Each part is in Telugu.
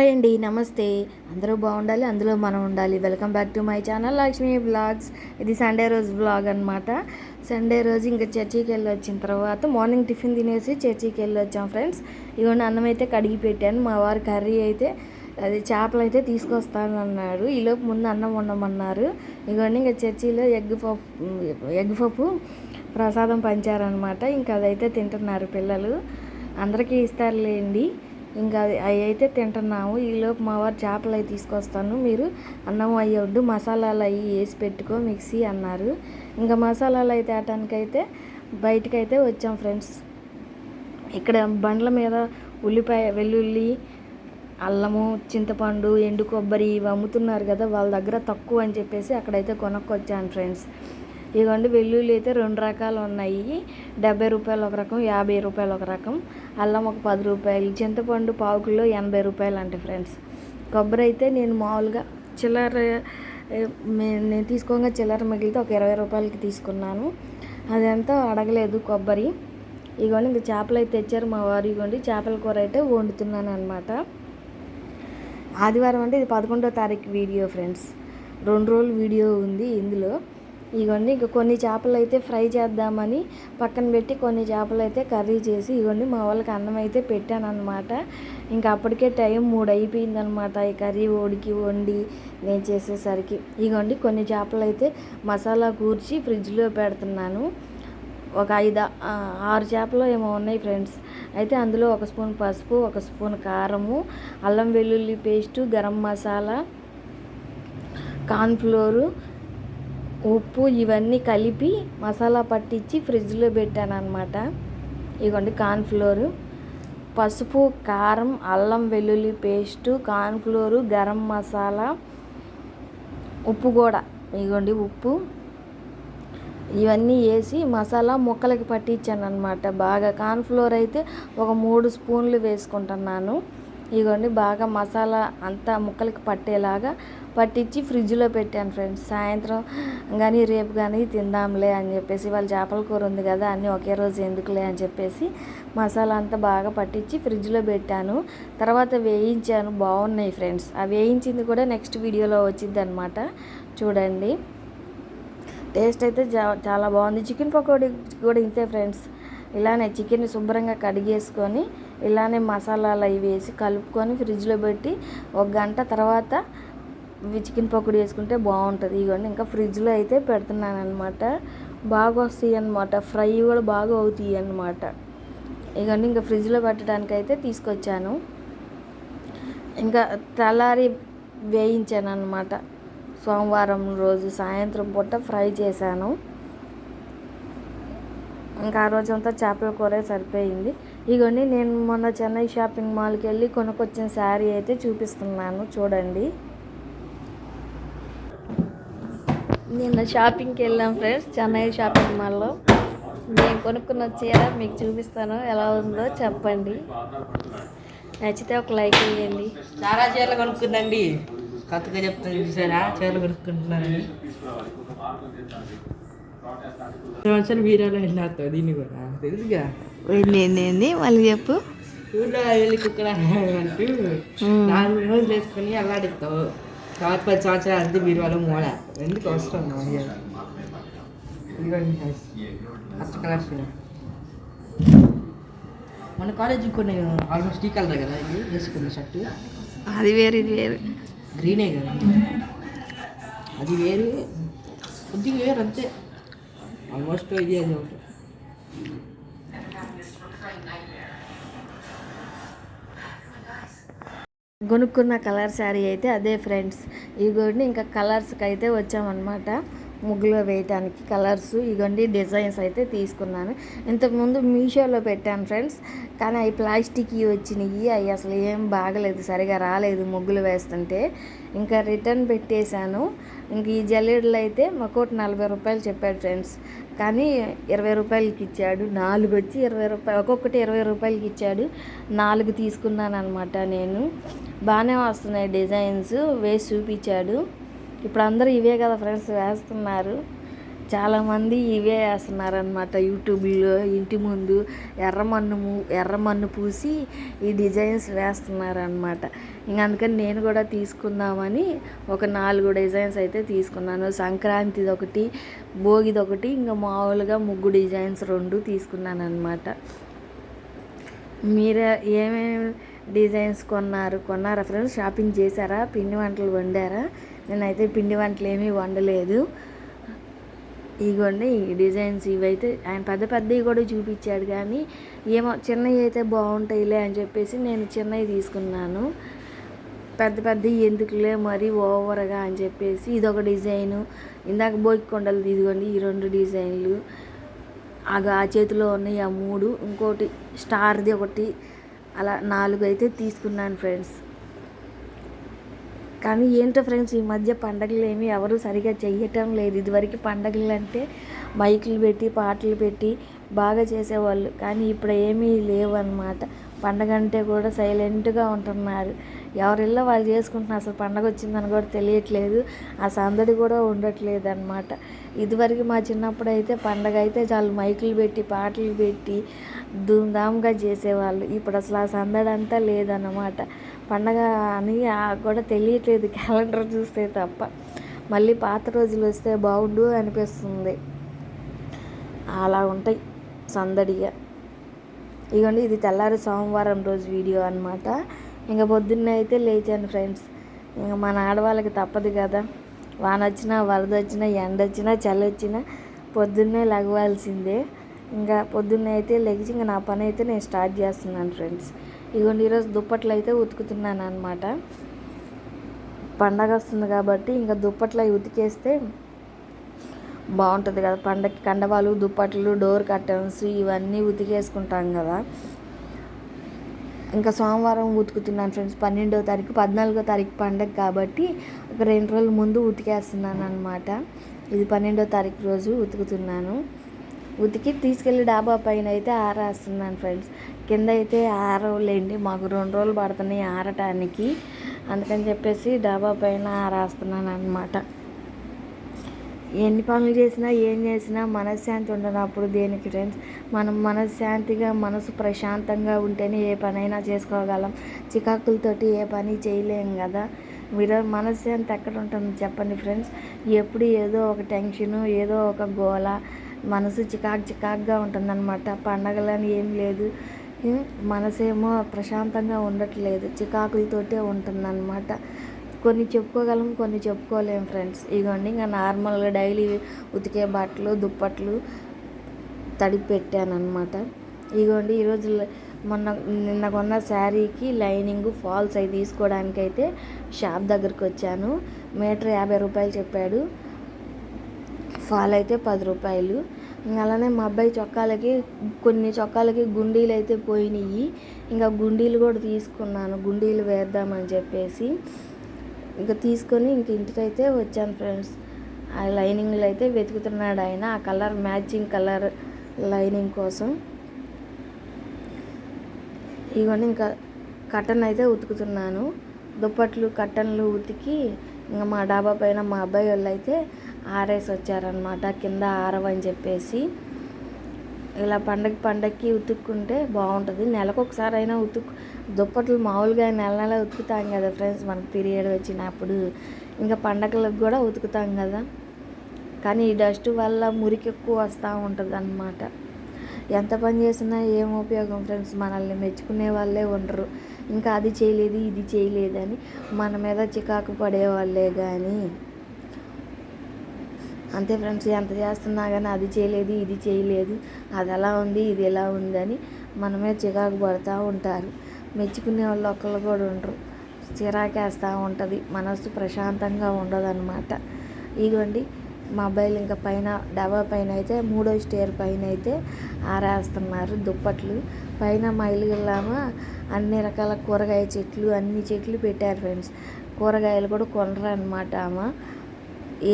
హాయ్ అండి నమస్తే. అందరూ బాగుండాలి అందులో మనం ఉండాలి. Welcome back to my channel Lakshmi blogs. ఇది సండే రోజు బ్లాగ్ అనమాట సండే రోజు ఇంకా చర్చికి వెళ్ళి వచ్చిన తర్వాత మార్నింగ్ టిఫిన్ తినేసి చర్చికి వెళ్ళి వచ్చాం ఫ్రెండ్స్. ఇవన్నీ అన్నం అయితే కడిగి పెట్టాను. మా వారు కర్రీ అయితే అది చేపలు అయితే తీసుకొస్తాను ఈలోపు ముందు అన్నం వండమన్నారు. ఇవన్నీ ఇంకా చర్చిలో ఎగ్ పప్పు ఎగ్ పప్పు ప్రసాదం పంచారనమాట ఇంకా అదైతే తింటున్నారు పిల్లలు. అందరికీ ఇస్తారులేండి. ఇంకా అది అవి అయితే తింటున్నాము. ఈలోపు మా వారు చేపలు అవి తీసుకొస్తాను. మీరు అన్నం అయ్యి వడ్డు మసాలాలు అవి వేసి పెట్టుకో మిక్సీ అన్నారు. ఇంకా మసాలాలు అయితే తేటానికైతే బయటకైతే వచ్చాం ఫ్రెండ్స్. ఇక్కడ బండ్ల మీద ఉల్లిపాయ వెల్లుల్లి అల్లము చింతపండు ఎండు కొబ్బరి ఇవి అమ్ముతున్నారు కదా వాళ్ళ దగ్గర తక్కువ అని చెప్పేసి అక్కడైతే కొనుక్కొచ్చాను ఫ్రెండ్స్. ఇదిగోండి వెల్లుల్లి అయితే రెండు రకాలు ఉన్నాయి. డెబ్బై రూపాయలు ఒక రకం యాభై రూపాయలు ఒక రకం. అల్లం ఒక పది రూపాయలు చింతపండు పావు కిలో ఎనభై రూపాయలు అంటే ఫ్రెండ్స్. కొబ్బరి అయితే నేను మామూలుగా చిల్లర నేను తీసుకోగా చిల్లర మిగిలితే ఒక ఇరవై రూపాయలకి తీసుకున్నాను. అదంతా అడగలేదు కొబ్బరి. ఇగోండి ఇంకా చేపలు అయితే తెచ్చారు మా వారు. ఇగోండి చేపల కూర అయితే వండుతున్నాను అనమాట ఆదివారం అంటే ఇది పదకొండో తారీఖు వీడియో ఫ్రెండ్స్. రెండు రోజులు వీడియో ఉంది ఇందులో. ఇగోండి ఇంక కొన్ని చేపలు అయితే ఫ్రై చేద్దామని పక్కన పెట్టి కొన్ని చేపలు అయితే కర్రీ చేసి ఇగోండి మా వాళ్ళకి అన్నం అయితే పెట్టాను అనమాట ఇంకా అప్పటికే టైం మూడు అయిపోయిందనమాట ఈ కర్రీ ఉడికి వండి నేను చేసేసరికి. ఇగోండి కొన్ని చేపలు అయితే మసాలా కూర్చి ఫ్రిడ్జ్లో పెడుతున్నాను. ఒక ఐదు ఆరు చేపలు ఏమో ఉన్నాయి ఫ్రెండ్స్. అయితే అందులో ఒక స్పూన్ పసుపు ఒక స్పూన్ కారము అల్లం వెల్లుల్లి పేస్టు గరం మసాలా కార్న్ఫ్లోరు ఉప్పు ఇవన్నీ కలిపి మసాలా పట్టించి ఫ్రిడ్జ్లో పెట్టాను అనమాట ఇదిగోండి కార్న్ఫ్లోరు పసుపు కారం అల్లం వెల్లుల్లి పేస్టు కార్న్ఫ్లోరు గరం మసాలా ఉప్పు కూడా ఇదిగోండి ఉప్పు. ఇవన్నీ వేసి మసాలా ముక్కలకి పట్టించాను అనమాట బాగా కార్న్ఫ్లోర్ అయితే ఒక మూడు స్పూన్లు వేసుకుంటున్నాను. ఇదిగోండి బాగా మసాలా అంతా ముక్కలకి పట్టేలాగా పట్టించి ఫ్రిడ్జ్లో పెట్టాను ఫ్రెండ్స్. సాయంత్రం కానీ రేపు కానీ తిందాంలే అని చెప్పేసి వాళ్ళ చేపల కూర ఉంది కదా అన్నీ ఒకే రోజు ఎందుకులే అని చెప్పేసి మసాలా అంతా బాగా పట్టించి ఫ్రిడ్జ్లో పెట్టాను. తర్వాత వేయించాను బాగున్నాయి ఫ్రెండ్స్. ఆ వేయించింది కూడా నెక్స్ట్ వీడియోలో వచ్చింది అనమాట చూడండి. టేస్ట్ అయితే జా- చాలా బాగుంది. చికెన్ పకోడీ కూడా ఇంతే ఫ్రెండ్స్. ఇలానే చికెన్ శుభ్రంగా కడిగేసుకొని ఇలానే మసాలాలు అవి వేసి కలుపుకొని ఫ్రిడ్జ్లో పెట్టి ఒక గంట తర్వాత చికెన్ పకోడీ వేసుకుంటే బాగుంటుంది. ఇవన్నీ ఇంకా ఫ్రిడ్జ్లో అయితే పెడుతున్నాను అనమాట బాగా వస్తాయి అనమాట ఫ్రై కూడా బాగా అవుతాయి అనమాట ఇవన్నీ ఇంకా ఫ్రిడ్జ్లో పెట్టడానికి అయితే తీసుకొచ్చాను. ఇంకా తెల్లారి వేయించాను అనమాట సోమవారం రోజు సాయంత్రం పూట ఫ్రై చేశాను. ఇంకా ఆ రోజంతా చేపల కూర సరిపోయింది. ఇగోండి నేను మొన్న చెన్నై షాపింగ్ మాల్కి వెళ్ళి కొనుక్కొచ్చిన శారీ అయితే చూపిస్తున్నాను. చూడండి. నిన్న షాపింగ్కి వెళ్ళాం ఫ్రెండ్స్ చెన్నై షాపింగ్ మాల్లో. నేను కొనుక్కున్న చీర మీకు చూపిస్తాను. ఎలా ఉందో చెప్పండి. నచ్చితే ఒక లైక్ ఇవ్వండి చాలా చీరలు కొనుక్కుందండి. కొత్తగా చెప్తాను చూసారా? చీరలు కొనుక్కుంటున్నానని సంవత్సరం వీరాలో వెళ్ళేస్తావు దీన్ని కూడా తెలుసుగా? ఏంటి మళ్ళీ చెప్పు. ఊళ్ళో వెళ్ళి కుక్కల అంటూ నాలుగు రోజులు వేసుకొని అల్లాడిస్తావు. తర్వాత పది సంవత్సరాలు అంతే మీరు వాళ్ళ మూల. ఎందుకు అవసరం నాకు? ఇదిగోండి guys. పచ్చ కలర్ చీర మన కాలేజీకి కొన్ని ఆల్మోస్ట్ ఈ కలర్ కదా ఇది వేసుకుంది షర్టు? అది వేరు ఇది వేరు. గ్రీనే కదా? అది వేరు. కొద్దిగా వేరు అంతే. ఆల్మోస్ట్ ఇది అది ఒకటి. కొనుక్కున్న కలర్ శారీ అయితే అదే ఫ్రెండ్స్. ఇదిగోండి ఇంకా కలర్స్కి అయితే వచ్చామన్నమాట. ముగ్గులో వేయటానికి కలర్స్ ఇగోండి డిజైన్స్ అయితే తీసుకున్నాను. ఇంతకుముందు మీషోలో పెట్టాను ఫ్రెండ్స్. కానీ అవి ప్లాస్టిక్ వచ్చినాయి అవి అసలు ఏం బాగలేదు సరిగా రాలేదు ముగ్గులు వేస్తుంటే. ఇంకా రిటర్న్ పెట్టేశాను. ఇంక ఈ జల్లెడలు అయితే మాకోటి నలభై రూపాయలు చెప్పాడు ఫ్రెండ్స్. కానీ ఇరవై రూపాయలకి ఇచ్చాడు. నాలుగు వచ్చి ఇరవై రూపాయలు ఒక్కొక్కటి ఇరవై రూపాయలకి ఇచ్చాడు. నాలుగు తీసుకున్నాను అనమాట నేను. బాగానే వస్తున్నాయి డిజైన్స్. వేసి చూపించాడు. ఇప్పుడు అందరూ ఇవే కదా ఫ్రెండ్స్ వేస్తున్నారు. చాలామంది ఇవే వేస్తున్నారనమాట యూట్యూబ్లో ఇంటి ముందు ఎర్రమన్ను ఎర్రమన్ను పూసి ఈ డిజైన్స్ వేస్తున్నారనమాట ఇంక అందుకని నేను కూడా తీసుకుందామని ఒక నాలుగు డిజైన్స్ అయితే తీసుకున్నాను. సంక్రాంతిది ఒకటి భోగిది ఒకటి ఇంకా మామూలుగా ముగ్గు డిజైన్స్ రెండు తీసుకున్నాను అనమాట మీరు ఏమేమి డిజైన్స్ కొన్నారు? కొన్నారా ఫ్రెండ్స్? షాపింగ్ చేశారా? పిండి వంటలు వండారా? నేనైతే పిండి వంటలు ఏమీ వండలేదు. ఇగోండి ఈ డిజైన్స్ ఇవైతే ఆయన పెద్ద పెద్దవి కూడా చూపించాడు కానీ ఏమో చిన్నవి అయితే బాగుంటాయిలే అని చెప్పేసి నేను చిన్నవి తీసుకున్నాను. పెద్ద పెద్దవి ఎందుకులే మరి ఓవర్గా అని చెప్పేసి ఇదొక డిజైను. ఇందాక బోకి కొండలు ఇదిగోండి ఈ రెండు డిజైన్లు. అగా ఆ చేతిలో ఉన్నాయి ఆ మూడు. ఇంకోటి స్టార్ది ఒకటి. అలా నాలుగు అయితే తీసుకున్నాను ఫ్రెండ్స్. కానీ ఏంటో ఫ్రెండ్స్ ఈ మధ్య పండగలు ఏమి ఎవరు సరిగా చెయ్యటం లేదు. ఇదివరకు పండగలు అంటే మైకులు పెట్టి పాటలు పెట్టి బాగా చేసేవాళ్ళు. కానీ ఇప్పుడు ఏమీ లేవు అన్నమాట పండగ అంటే కూడా సైలెంట్గా ఉంటున్నారు. ఎవరిల్లో వాళ్ళు చేసుకుంటున్నారు అసలు పండగ వచ్చిందని కూడా తెలియట్లేదు. ఆ సందడి కూడా ఉండట్లేదు అనమాట ఇదివరకు మా చిన్నప్పుడు అయితే పండగ అయితే చాలు మైకులు పెట్టి పాటలు పెట్టి ధూమ్ధామ్గా చేసేవాళ్ళు. ఇప్పుడు అసలు ఆ సందడి అంతా లేదన్నమాట. పండగ అని కూడా తెలియట్లేదు. క్యాలెండర్ చూస్తే తప్ప. మళ్ళీ పాత రోజులు వస్తే బాగుండు అనిపిస్తుంది. అలా ఉంటాయి సందడిగా. ఇదిగోండి ఇది తెల్లారి సోమవారం రోజు వీడియో అనమాట ఇంకా పొద్దున్నే అయితే లేచాను ఫ్రెండ్స్. ఇంకా మన ఆడవాళ్ళకి తప్పదు కదా. వాన వచ్చినా వరద వచ్చినా ఎండ వచ్చినా చలి వచ్చినా పొద్దున్నే లగవాల్సిందే. ఇంకా పొద్దున్నే అయితే లెగిచి ఇంకా నా పని అయితే నేను స్టార్ట్ చేస్తున్నాను ఫ్రెండ్స్. ఇదిగోండి ఈరోజు దుప్పట్లు అయితే ఉతుకుతున్నాను అనమాట పండగ వస్తుంది కాబట్టి ఇంకా దుప్పట్లు అవి ఉతికేస్తే బాగుంటుంది కదా. పండగకి కండవాలు దుప్పట్లు డోర్ కర్టన్స్ ఇవన్నీ ఉతికేసుకుంటాం కదా. ఇంకా సోమవారం ఉతుకుతున్నాను ఫ్రెండ్స్. పన్నెండో తారీఖు పద్నాలుగో తారీఖు పండగ కాబట్టి ఒక రెండు రోజుల ముందు ఉతికేస్తున్నాను అనమాట ఇది పన్నెండో తారీఖు రోజు ఉతుకుతున్నాను. ఉతికి తీసుకెళ్ళి డాబా పైన అయితే ఆరేస్తున్నాను ఫ్రెండ్స్ కింద అయితే ఆరవలేండి. మాకు రెండు రోజులు పడుతున్నాయి ఆరటానికి. అందుకని చెప్పేసి డాబా పైన ఆరేస్తున్నాను అనమాట ఎన్ని పనులు చేసినా ఏం చేసినా మనశ్శాంతి ఉండనప్పుడు దేనికి ఫ్రెండ్స్ మనం మనశ్శాంతిగా మనసు ప్రశాంతంగా ఉంటేనే ఏ పనైనా చేసుకోగలం. చికాకులతోటి ఏ పని చేయలేం కదా. మీరు మనశ్శాంతి ఎక్కడ ఉంటుంది చెప్పండి ఫ్రెండ్స్ ఎప్పుడు ఏదో ఒక టెన్షను ఏదో ఒక గోల మనసు చికాకు చికాకుగా ఉంటుందన్నమాట. పండగలని ఏం లేదు. మనసేమో ప్రశాంతంగా ఉండట్లేదు. చికాకులతోటే ఉంటుందన్నమాట. కొన్ని చెప్పుకోగలం కొన్ని చెప్పుకోలేం ఫ్రెండ్స్. ఇగోండి ఇంకా నార్మల్గా డైలీ ఉతికే బట్టలు దుప్పట్లు తడిపి పెట్టాను ఇగోండి ఈరోజు మొన్న నిన్న కొన్న శారీకి లైనింగ్ ఫాల్స్ అవి తీసుకోవడానికైతే షాప్ దగ్గరికి వచ్చాను మీటర్ యాభై రూపాయలు చెప్పాడు. ఫాల్ అయితే పది రూపాయలు. ఇంకా అలానే మా అబ్బాయి చొక్కాలకి కొన్ని చొక్కాలకి గుండీలు అయితే పోయినాయి ఇంకా గుండీలు కూడా తీసుకున్నాను గుండీలు వేద్దామని చెప్పేసి. ఇంకా తీసుకొని ఇంక ఇంటికైతే వచ్చాను ఫ్రెండ్స్. ఆ లైనింగ్లు అయితే వెతుకుతున్నాడు ఆయన ఆ కలర్ మ్యాచింగ్ కలర్ లైనింగ్ కోసం. ఇవన్నీ ఇంకా కట్టన్ అయితే ఉతుకుతున్నాను. దుప్పట్లు కట్టన్లు ఉతికి ఇంకా మా డాబా పైన మా అబ్బాయి వాళ్ళు అయితే ఆరేసి వచ్చారనమాట కింద ఆరవని చెప్పేసి. ఇలా పండగ పండగకి ఉతుక్కుంటే బాగుంటుంది నెలకు ఒకసారి అయినా ఉతుక్ దుప్పట్లు మామూలుగా నెల నెల ఉతుకుతాం కదా ఫ్రెండ్స్ మనకు పీరియడ్ వచ్చినప్పుడు. ఇంకా పండగలకు కూడా ఉతుకుతాం కదా. కానీ ఈ డస్ట్ వల్ల మురికి ఎక్కువ వస్తూ ఉంటుంది అన్నమాట ఎంత పని చేసినా ఏం ఉపయోగం ఫ్రెండ్స్ మనల్ని మెచ్చుకునే వాళ్ళే ఉండరు. ఇంకా అది చేయలేదు ఇది చేయలేదని మన మీద చికాకు పడే వాళ్ళే కానీ అంతే ఫ్రెండ్స్ ఎంత చేస్తున్నా కానీ అది చేయలేదు ఇది చేయలేదు అది ఎలా ఉంది ఇది ఎలా ఉందని మనమే చికాకు పడుతూ ఉంటారు. మెచ్చుకునే వాళ్ళు ఒక్కళ్ళు కూడా ఉండరు. చిరాకేస్తూ ఉంటుంది. మనస్సు ప్రశాంతంగా ఉండదన్నమాట. ఇదిగోండి మొబైల్ ఇంకా పైన డబా పైన అయితే మూడో స్టేర్ పైన అయితే ఆరేస్తున్నారు దుప్పట్లు. పైన మా అన్ని రకాల కూరగాయ చెట్లు అన్ని చెట్లు పెట్టారు ఫ్రెండ్స్. కూరగాయలు కూడా కొనరు అనమాట ఆమె.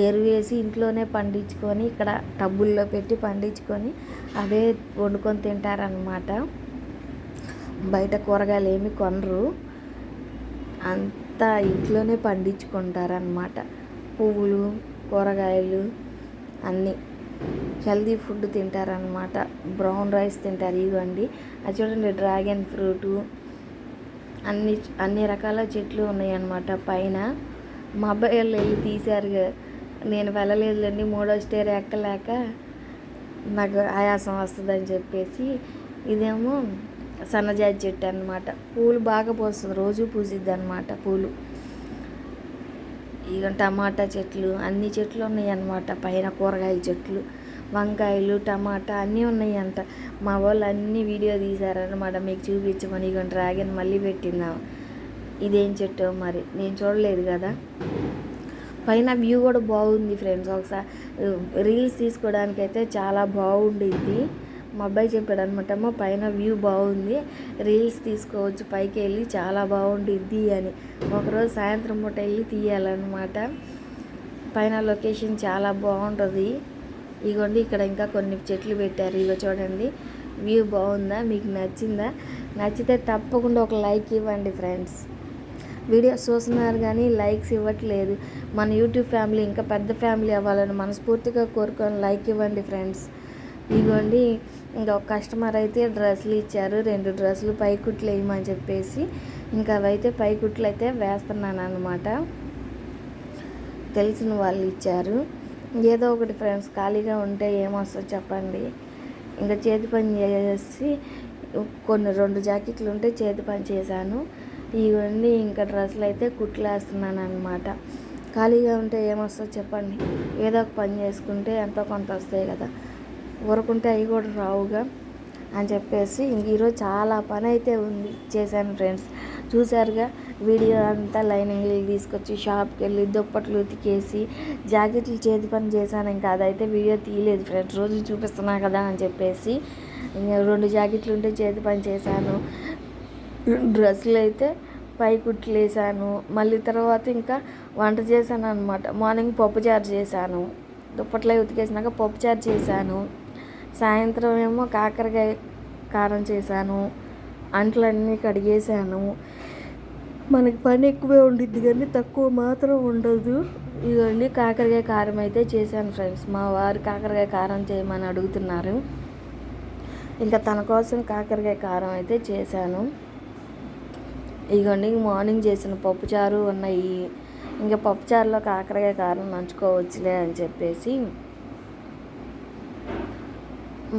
ఏరు వేసి ఇంట్లోనే పండించుకొని ఇక్కడ టబ్బుల్లో పెట్టి పండించుకొని అవే వండుకొని తింటారనమాట బయట కూరగాయలు ఏమి కొనరు. అంతా ఇంట్లోనే పండించుకుంటారనమాట పువ్వులు కూరగాయలు అన్నీ. హెల్దీ ఫుడ్ తింటారనమాట బ్రౌన్ రైస్ తింటారు ఇవ్వండి. అది చూడండి డ్రాగన్ ఫ్రూటు. అన్ని అన్ని రకాల చెట్లు ఉన్నాయన్నమాట పైన. మా అబ్బాయి వెళ్ళి తీశారు నేను వెళ్ళలేదులేండి మూడో స్టేర్ ఎక్కలేక నాకు ఆయాసం వస్తుందని చెప్పేసి ఇదేమో సన్నజాజి చెట్టు అనమాట పూలు బాగా పోస్తుంది రోజు పూసిద్ది అనమాట పూలు. ఇక టమాటా చెట్లు అన్ని చెట్లు ఉన్నాయి అన్నమాట పైన కూరగాయల చెట్లు వంకాయలు టమాటా అన్నీ ఉన్నాయి అంట మా వాళ్ళు అన్ని వీడియో తీశారనమాట మీకు చూపించమని. ఇక డ్రాగన్ మళ్ళీ పెట్టిందాం. ఇదేం చెట్టు మరి నేను చూడలేదు కదా. పైన వ్యూ కూడా బాగుంది ఫ్రెండ్స్. ఒకసారి రీల్స్ తీసుకోవడానికి అయితే చాలా బాగుండిద్ది. మా అబ్బాయి చెప్పాడు అనమాట అమ్మ పైన వ్యూ బాగుంది రీల్స్ తీసుకోవచ్చు పైకి వెళ్ళి చాలా బాగుండిద్ది అని. ఒకరోజు సాయంత్రం పూట వెళ్ళి తీయాలన్నమాట. పైన లొకేషన్ చాలా బాగుంటుంది. ఇగోండి ఇక్కడ ఇంకా కొన్ని చెట్లు పెట్టారు. ఇగో చూడండి వ్యూ బాగుందా? మీకు నచ్చిందా? నచ్చితే తప్పకుండా ఒక లైక్ ఇవ్వండి ఫ్రెండ్స్. వీడియోస్ చూస్తున్నారు కానీ లైక్స్ ఇవ్వట్లేదు. మన యూట్యూబ్ ఫ్యామిలీ ఇంకా పెద్ద ఫ్యామిలీ అవ్వాలని మనస్ఫూర్తిగా కోరుకొని లైక్ ఇవ్వండి ఫ్రెండ్స్. ఇదిగోండి ఇంకా ఒక కస్టమర్ అయితే డ్రెస్సులు ఇచ్చారు. రెండు డ్రెస్సులు పై కుట్లు వేయమని చెప్పేసి ఇంకా అవైతే పై కుట్లు అయితే వేస్తున్నాను అనమాట తెలిసిన వాళ్ళు ఇచ్చారు. ఏదో ఒకటి ఫ్రెండ్స్ ఖాళీగా ఉంటే ఏమొస్తో చెప్పండి. ఇంకా చేతి పని చేసి కొన్ని రెండు జాకెట్లు ఉంటే చేతి పని చేశాను. ఇవన్నీ ఇంకా డ్రెస్సులు అయితే కుట్లేస్తున్నాను అనమాట ఖాళీగా ఉంటే ఏమొస్తుందో చెప్పండి. ఏదో ఒక పని చేసుకుంటే ఎంతో కొంత వస్తాయి కదా. ఊరుకుంటే అవి కూడా రావుగా అని చెప్పేసి ఈరోజు చాలా పని అయితే ఉంది చేశాను ఫ్రెండ్స్. చూసారుగా వీడియో అంతా లైనింగ్లు తీసుకొచ్చి షాప్కి వెళ్ళి దుప్పట్లు ఉతికేసి జాకెట్లు చేతి పని చేశాను. ఇంకా అదైతే వీడియో తీయలేదు ఫ్రెండ్స్. రోజు చూపిస్తున్నా కదా అని చెప్పేసి ఇంకా రెండు జాకెట్లు ఉంటే చేతి పని చేశాను. డ్రెస్సులు అయితే పై కుట్లు వేసాను మళ్ళీ తర్వాత ఇంకా వంట చేశాను అనమాట మార్నింగ్ పప్పుచారు చేశాను. దుప్పట్లో ఉతికేసినాక పప్పుచారు చేశాను. సాయంత్రం ఏమో కాకరకాయ కారం చేశాను. అంట్లన్నీ కడిగేసాను మనకి పని ఎక్కువే ఉండిద్ది కానీ తక్కువ మాత్రం ఉండదు. ఇదండి కాకరకాయ కారం అయితే చేశాను ఫ్రెండ్స్. మా వారు కాకరకాయ కారం చేయమని అడుగుతున్నారు. ఇంకా తన కోసం కాకరకాయ కారం అయితే చేశాను. ఇగోండి మార్నింగ్ చేసిన పప్పుచారు ఉన్నాయి. ఇంకా పప్పుచారులో కాకరకాయ కారం నంచుకోవచ్చులే అని చెప్పేసి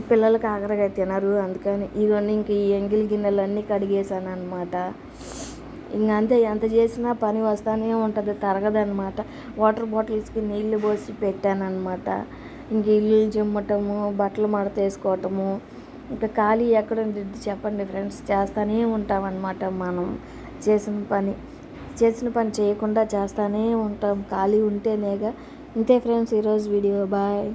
పిల్లలు కాకరకాయ తినరు. అందుకని ఇదిగోండి ఇంక ఈ ఎంగిల్ గిన్నెలన్నీ కడిగేశాను అనమాట ఇంక అంతే ఎంత చేసినా పని వస్తానే ఉంటుంది తరగదనమాట వాటర్ బాటిల్స్కి నీళ్ళు పోసి పెట్టానమాట ఇంక ఇల్లు చిమ్మటము బట్టలు మడత వేసుకోవటము. ఇంకా ఖాళీ ఎక్కడ ఉండిద్ది చెప్పండి ఫ్రెండ్స్ చేస్తూనే ఉంటామన్నమాట మనం. చేసిన పని. చేసిన పని చేయకుండా చేస్తూనే ఉంటాం. ఖాళీ ఉంటేనేగా. ఇంతే ఫ్రెండ్స్ ఈరోజు వీడియో. బాయ్.